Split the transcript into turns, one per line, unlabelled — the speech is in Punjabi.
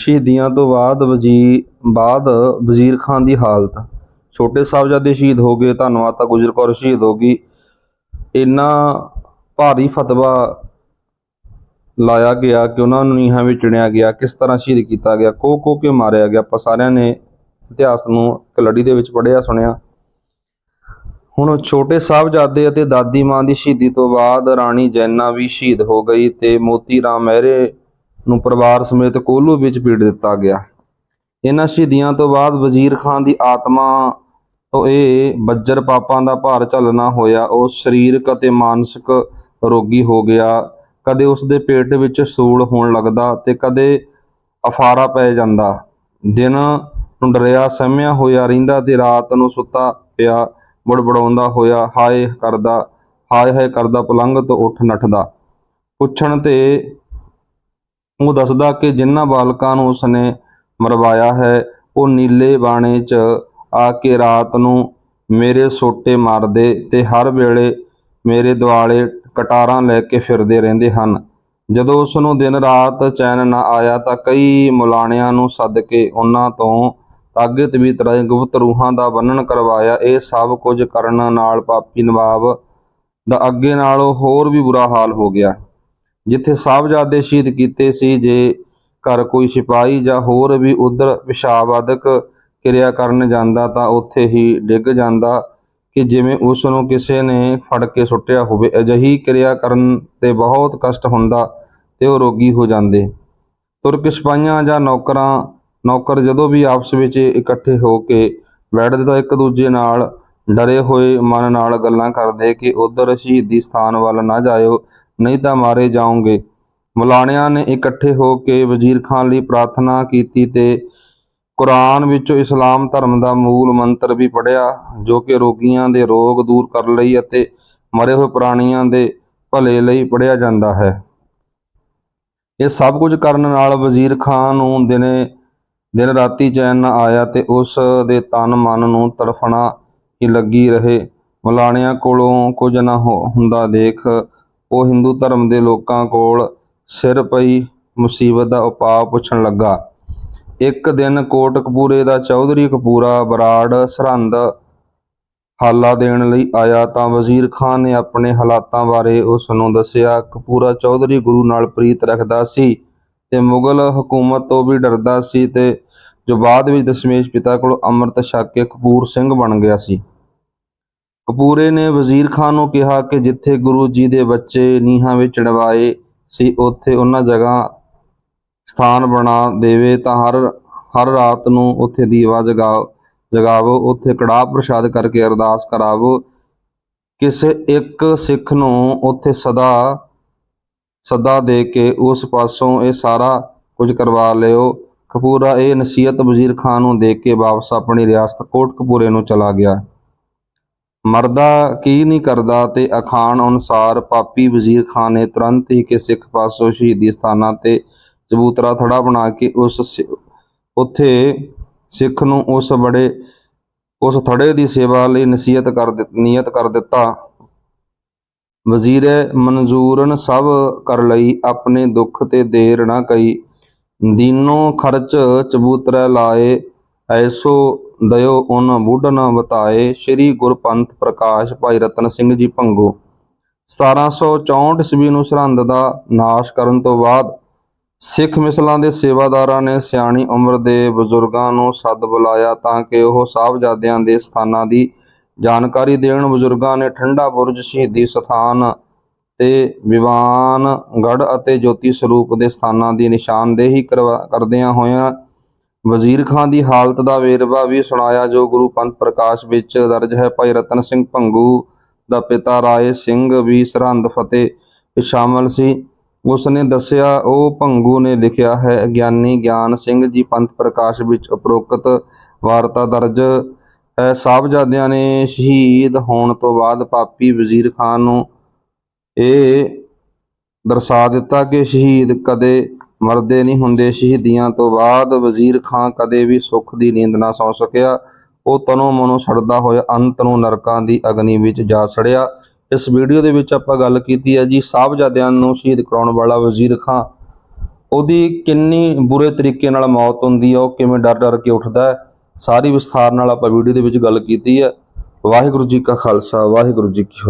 ਸ਼ਹੀਦੀਆਂ ਤੋਂ ਬਾਅਦ ਵਜ਼ੀਰ ਬਾਅਦ ਵਜ਼ੀਰ ਖਾਨ ਦੀ ਹਾਲਤ। ਛੋਟੇ ਸਾਹਿਬਜ਼ਾਦੇ ਸ਼ਹੀਦ ਹੋ ਗਏ ਤਾਂ ਮਾਤਾ ਗੁਜਰ ਕੌਰ ਸ਼ਹੀਦ ਹੋ ਗਈ। ਇੰਨਾ ਭਾਰੀ ਫਤਵਾ ਲਾਇਆ ਗਿਆ ਕਿ ਉਹਨਾਂ ਨੂੰ ਨੀਹਾਂ ਵਿੱਚ ਚਿਣਿਆ ਗਿਆ, ਕਿਸ ਤਰ੍ਹਾਂ ਸ਼ਹੀਦ ਕੀਤਾ ਗਿਆ ਕੋ ਕੋ ਕੇ ਮਾਰਿਆ ਗਿਆ। ਆਪਾਂ ਸਾਰਿਆਂ ਨੇ ਇਤਿਹਾਸ ਨੂੰ ਇੱਕ ਲੜੀ ਦੇ ਵਿੱਚ ਪੜ੍ਹਿਆ, ਸੁਣਿਆ। ਹੁਣ ਛੋਟੇ ਸਾਹਿਬਜ਼ਾਦੇ ਅਤੇ ਦਾਦੀ ਮਾਂ ਦੀ ਸ਼ਹੀਦੀ ਤੋਂ ਬਾਅਦ ਰਾਣੀ ਜੈਨਾ ਵੀ ਸ਼ਹੀਦ ਹੋ ਗਈ ਤੇ ਮੋਤੀ ਰਾਮ ਮਹਿਰੇ ਨੂੰ ਪਰਿਵਾਰ ਸਮੇਤ ਕੋਲੂ ਵਿੱਚ ਪੀੜ ਦਿੱਤਾ ਗਿਆ। ਇਹਨਾਂ ਸ਼ਹੀਦੀਆਂ ਤੋਂ ਬਾਅਦ ਵਜ਼ੀਰ ਖਾਨ ਦੀ ਆਤਮਾ ਤੋਂ ਇਹ ਬੱਜਰ ਪਾਪਾਂ ਦਾ ਭਾਰ ਝੱਲਣਾ ਹੋਇਆ, ਉਹ ਸਰੀਰਕ ਅਤੇ ਮਾਨਸਿਕ ਰੋਗੀ ਹੋ ਗਿਆ। ਕਦੇ ਉਸ ਦੇ ਪੇਟ ਵਿੱਚ ਸੂਲ ਹੋਣ ਲੱਗਦਾ ਤੇ ਕਦੇ ਅਫਾਰਾ ਪੈ ਜਾਂਦਾ। ਦਿਨ ਨੂੰ ਡਰਿਆ ਸਹਿਮਿਆ ਹੋਇਆ, ਰਹਿੰਦਾ ਤੇ ਰਾਤ ਨੂੰ ਸੁੱਤਾ ਪਿਆ, ਬੜਬੜਾਉਂਦਾ ਹੋਇਆ, ਹਾਏ ਕਰਦਾ, ਹਾਏ ਹਾਏ ਕਰਦਾ ਪਲੰਗ ਤੋਂ ਉੱਠ ਨੱਠਦਾ। ਪੁੱਛਣ ਤੇ ਉਹ ਦੱਸਦਾ ਕਿ ਜਿਨ੍ਹਾਂ ਬਾਲਕਾਂ ਨੂੰ ਉਸਨੇ ਮਰਵਾਇਆ ਹੈ, ਉਹ ਨੀਲੇ ਬਾਣੇ 'ਚ ਆ ਕੇ ਰਾਤ ਨੂੰ ਮੇਰੇ ਸੋਟੇ ਮਾਰਦੇ ਤੇ ਹਰ ਵੇਲੇ ਮੇਰੇ ਦੁਆਲੇ ਕਟਾਰਾਂ ਲੈ ਕੇ ਫਿਰਦੇ ਰਹਿੰਦੇ ਹਨ। ਜਦੋਂ ਉਸ ਨੂੰ ਦਿਨ ਰਾਤ ਚੈਨ ਨਾ ਆਇਆ ਤਾਂ ਕਈ ਮੁਲਾਣਿਆਂ ਨੂੰ ਸੱਦ ਕੇ ਉਹਨਾਂ ਤੋਂ ਤਾਗੇ ਤਵੀਤ ਰਾਹੀਂ ਗੁਪਤ ਰੂਹਾਂ ਦਾ ਵਰਣਨ ਕਰਵਾਇਆ। ਇਹ ਸਭ ਕੁਝ ਕਰਨ ਨਾਲ ਪਾਪੀ ਨਵਾਬ ਦਾ ਅੱਗੇ ਨਾਲੋਂ ਹੋਰ ਵੀ ਬੁਰਾ ਹਾਲ ਹੋ ਗਿਆ। ਜਿੱਥੇ ਸਾਹਿਬਜ਼ਾਦੇ ਸ਼ਹੀਦ ਕੀਤੇ ਸੀ, ਜੇ ਘਰ ਕੋਈ ਸਿਪਾਹੀ ਜਾਂ ਹੋਰ ਵੀ ਉਧਰ ਪਿਸ਼ਾਬਾਦਕ ਕਿਰਿਆ ਕਰਨ ਜਾਂਦਾ ਤਾਂ ਉੱਥੇ ਹੀ ਡਿੱਗ ਜਾਂਦਾ ਕਿ ਜਿਵੇਂ ਉਸ ਨੂੰ ਕਿਸੇ ਨੇ ਫੜ ਕੇ ਸੁੱਟਿਆ ਹੋਵੇ। ਅਜਿਹੀ ਕਿਰਿਆ ਕਰਨ ਤੇ ਬਹੁਤ ਕਸ਼ਟ ਹੁੰਦਾ ਤੇ ਉਹ ਰੋਗੀ ਹੋ ਜਾਂਦੇ। ਤੁਰਕ ਸਿਪਾਹੀਆਂ ਜਾਂ ਨੌਕਰਾਂ, ਨੌਕਰ ਜਦੋਂ ਵੀ ਆਪਸ ਵਿੱਚ ਇਕੱਠੇ ਹੋ ਕੇ ਬੈਠਦੇ ਤਾਂ ਇੱਕ ਦੂਜੇ ਨਾਲ ਡਰੇ ਹੋਏ ਮਨ ਨਾਲ ਗੱਲਾਂ ਕਰਦੇ ਕਿ ਉਧਰ ਸ਼ਹੀਦੀ ਸਥਾਨ ਵੱਲ ਨਾ ਜਾਇਓ। ਨਹੀਂ ਤਾਂ ਮਾਰੇ ਜਾਓਗੇ। ਮੁਲਾਣਿਆਂ ਨੇ ਇਕੱਠੇ ਹੋ ਕੇ ਵਜ਼ੀਰ ਖਾਨ ਲਈ ਪ੍ਰਾਰਥਨਾ ਕੀਤੀ ਤੇ ਕੁਰਾਨ ਵਿੱਚੋਂ ਇਸਲਾਮ ਧਰਮ ਦਾ ਮੂਲ ਮੰਤਰ ਵੀ ਪੜਿਆ ਜੋ ਕਿ ਰੋਗੀਆਂ ਦੇ ਰੋਗ ਦੂਰ ਕਰਨ ਲਈ ਅਤੇ ਮਰੇ ਹੋਏ ਪ੍ਰਾਣੀਆਂ ਦੇ ਭਲੇ ਲਈ ਪੜਿਆ ਜਾਂਦਾ ਹੈ। ਇਹ ਸਭ ਕੁਝ ਕਰਨ ਨਾਲ ਵਜ਼ੀਰ ਖਾਨ ਨੂੰ ਦਿਨੇ, ਦਿਨ ਰਾਤੀ ਚੈਨ ਨਾ ਆਇਆ ਤੇ ਉਸ ਦੇ ਤਨ ਮਨ ਨੂੰ ਤੜਫਣਾ ਹੀ ਲੱਗੀ ਰਹੇ। ਮੁਲਾਣਿਆਂ ਕੋਲੋਂ ਕੁਝ ਨਾ ਹੋ- ਹੁੰਦਾ ਦੇਖ ਉਹ ਹਿੰਦੂ ਧਰਮ ਦੇ ਲੋਕਾਂ ਕੋਲ ਸਿਰ ਪਈ ਮੁਸੀਬਤ ਦਾ ਉਪਾਅ ਪੁੱਛਣ ਲੱਗਾ। ਇੱਕ ਦਿਨ ਕੋਟਕਪੂਰੇ ਦਾ ਚੌਧਰੀ ਕਪੂਰਾ ਬਰਾੜ ਸਰਹੰਦ ਹਾਲਾ ਦੇਣ ਲਈ ਆਇਆ ਤਾਂ ਵਜ਼ੀਰ ਖਾਨ ਨੇ ਆਪਣੇ ਹਾਲਾਤਾਂ ਬਾਰੇ ਉਸ ਨੂੰ ਦੱਸਿਆ, ਕਪੂਰਾ ਚੌਧਰੀ ਗੁਰੂ ਨਾਲ ਪ੍ਰੀਤ ਰੱਖਦਾ ਸੀ ਤੇ ਮੁਗਲ ਹਕੂਮਤ ਤੋਂ ਵੀ ਡਰਦਾ ਸੀ ਤੇ ਜੋ ਬਾਅਦ ਵਿੱਚ ਦਸ਼ਮੇਸ਼ ਪਿਤਾ ਕੋਲ ਅੰਮ੍ਰਿਤ ਛਕ ਕੇ ਕਪੂਰ ਸਿੰਘ ਬਣ ਗਿਆ ਸੀ। ਕਪੂਰੇ ਨੇ ਵਜ਼ੀਰ ਖਾਨ ਨੂੰ ਕਿਹਾ ਕਿ ਜਿੱਥੇ ਗੁਰੂ ਜੀ ਦੇ ਬੱਚੇ ਨੀਹਾਂ ਵਿੱਚ ਚੜਵਾਏ ਸੀ, ਉੱਥੇ ਉਹਨਾਂ ਜਗ੍ਹਾ ਸਥਾਨ ਬਣਾ ਦੇਵੇ ਤਾਂ ਹਰ ਹਰ ਰਾਤ ਨੂੰ ਉੱਥੇ ਦੀਵਾ ਜਗਾ, ਜਗਾਵੋ, ਉੱਥੇ ਕੜਾਹ ਪ੍ਰਸ਼ਾਦ ਕਰਕੇ ਅਰਦਾਸ ਕਰਾਵੋ। ਕਿਸੇ ਇੱਕ ਸਿੱਖ ਨੂੰ ਉੱਥੇ ਸਦਾ ਸਦਾ ਦੇ ਕੇ ਉਸ ਪਾਸੋਂ ਇਹ ਸਾਰਾ ਕੁਝ ਕਰਵਾ ਲਿਓ। ਕਪੂਰਾ ਇਹ ਨਸੀਹਤ ਵਜ਼ੀਰ ਖਾਨ ਨੂੰ ਦੇ ਕੇ ਵਾਪਸ ਆਪਣੀ ਰਿਆਸਤ ਕੋਟਕਪੂਰੇ ਨੂੰ ਚਲਾ ਗਿਆ। ਮਰਦਾ ਕੀ ਨਹੀਂ ਕਰਦਾ ਤੇ ਅਖਾਣ ਅਨੁਸਾਰ ਪਾਪੀ ਵਜ਼ੀਰ ਖਾਨ ਨੇ ਤੁਰੰਤ ਹੀ ਕਿ ਸਿੱਖ ਪਾਸੋਂ ਸ਼ਹੀਦੀ ਸਥਾਨਾਂ ਤੇ ਚਬੂਤਰਾ ਥੜਾ ਬਣਾ ਕੇ ਉਸ ਉੱਥੇ ਸਿੱਖ ਨੂੰ ਉਸ ਬੜੇ, ਉਸ ਥੜੇ ਦੀ ਸੇਵਾ ਲਈ ਨਸੀਹਤ ਕਰ ਨੀਅਤ ਕਰ ਦਿੱਤਾ। ਵਜ਼ੀਰੇ ਮਨਜ਼ੂਰਨ ਸਭ ਕਰ ਲਈ, ਆਪਣੇ ਦੁੱਖ ਤੇ ਦੇਰ ਨਾ ਕਈ। ਦੀਨੋ ਖਰਚ ਚਬੂਤਰੇ ਲਾਏ, ਐਸੋ ਦਇਓ ਉਨ ਬੁੱਢ ਬੁੱਢਨ ਬਤਾਏ ਸ੍ਰੀ ਗੁਰਪੰਥ ਪ੍ਰਕਾਸ਼ ਭਾਈ ਰਤਨ ਸਿੰਘ ਜੀ ਭੰਗੂ। 1764 ਈਸਵੀ ਨੂੰ ਸਰਹੰਦ ਦਾ ਨਾਸ਼ ਕਰਨ ਤੋਂ ਬਾਅਦ ਸਿੱਖ ਮਿਸਲਾਂ ਦੇ ਸੇਵਾਦਾਰਾਂ ਨੇ ਸਿਆਣੀ ਉਮਰ ਦੇ ਬਜ਼ੁਰਗਾਂ ਨੂੰ ਸੱਦ ਬੁਲਾਇਆ ਤਾਂ ਕਿ ਉਹ ਸਾਹਿਬਜ਼ਾਦਿਆਂ ਦੇ ਸਥਾਨਾਂ ਦੀ ਜਾਣਕਾਰੀ ਦੇਣ। ਬਜ਼ੁਰਗਾਂ ਨੇ ਠੰਡਾ ਬੁਰਜ, ਸ਼ਹੀਦੀ ਸਥਾਨ ਤੇ ਵਿਵਾਨਗੜ੍ਹ ਅਤੇ ਜੋਤੀ ਸਰੂਪ ਦੇ ਸਥਾਨਾਂ ਦੀ ਨਿਸ਼ਾਨਦੇਹੀ ਕਰਵਾ- ਕਰਦਿਆਂ ਹੋਇਆਂ ਵਜ਼ੀਰ ਖਾਂ ਦੀ ਹਾਲਤ ਦਾ ਵੇਰਵਾ ਵੀ ਸੁਣਾਇਆ ਜੋ ਗੁਰੂ ਪੰਥ ਪ੍ਰਕਾਸ਼ ਵਿੱਚ ਦਰਜ ਹੈ। ਭਾਈ ਰਤਨ ਸਿੰਘ ਭੰਗੂ ਦਾ ਪਿਤਾ ਰਾਏ ਸਿੰਘ ਵੀ ਸਰਹੰਦ ਫਤਿਹ ਵਿੱਚ ਸ਼ਾਮਲ ਸੀ। ਉਸ ਨੇ ਦੱਸਿਆ, ਉਹ ਭੰਗੂ ਨੇ ਲਿਖਿਆ ਹੈ, ਗਿਆਨੀ ਗਿਆਨ ਸਿੰਘ ਜੀ ਪੰਥ ਪ੍ਰਕਾਸ਼ ਵਿੱਚ ਉਪਰੋਕਤ ਵਾਰਤਾ ਦਰਜ ਹੈ। ਸਾਹਿਬਜ਼ਾਦਿਆਂ ਨੇ ਸ਼ਹੀਦ ਹੋਣ ਤੋਂ ਬਾਅਦ ਪਾਪੀ ਵਜ਼ੀਰ ਖਾਨ ਨੂੰ ਇਹ ਦਰਸਾ ਦਿੱਤਾ ਕਿ ਸ਼ਹੀਦ ਕਦੇ ਮਰਦੇ ਨਹੀਂ ਹੁੰਦੇ। ਸ਼ਹੀਦੀਆਂ ਤੋਂ ਬਾਅਦ ਵਜ਼ੀਰ ਖਾਨ ਕਦੇ ਵੀ ਸੁੱਖ ਦੀ ਨੀਂਦ ਨਾ ਸੌ ਸਕਿਆ। ਉਹ ਤਨੋਂ ਮਨੋਂ ਸੜਦਾ ਹੋਇਆ ਅੰਤ ਨੂੰ ਨਰਕਾਂ ਦੀ ਅਗਨੀ ਵਿੱਚ ਜਾ ਸੜਿਆ। ਇਸ ਵੀਡੀਓ ਦੇ ਵਿੱਚ ਆਪਾਂ ਗੱਲ ਕੀਤੀ ਹੈ ਜੀ, ਸਾਹਿਬਜ਼ਾਦਿਆਂ ਨੂੰ ਸ਼ਹੀਦ ਕਰਾਉਣ ਵਾਲਾ ਵਜ਼ੀਰ ਖਾਨ ਉਹਦੀ ਕਿੰਨੀ ਬੁਰੇ ਤਰੀਕੇ ਨਾਲ ਮੌਤ ਹੁੰਦੀ ਹੈ, ਉਹ ਕਿਵੇਂ ਡਰ ਡਰ ਕੇ ਉੱਠਦਾ ਹੈ, ਸਾਰੀ ਵਿਸਥਾਰ ਨਾਲ ਆਪਾਂ ਵੀਡੀਓ ਦੇ ਵਿੱਚ ਗੱਲ ਕੀਤੀ ਹੈ। ਵਾਹਿਗੁਰੂ ਜੀ ਕਾ ਖਾਲਸਾ, ਵਾਹਿਗੁਰੂ ਜੀ ਕੀ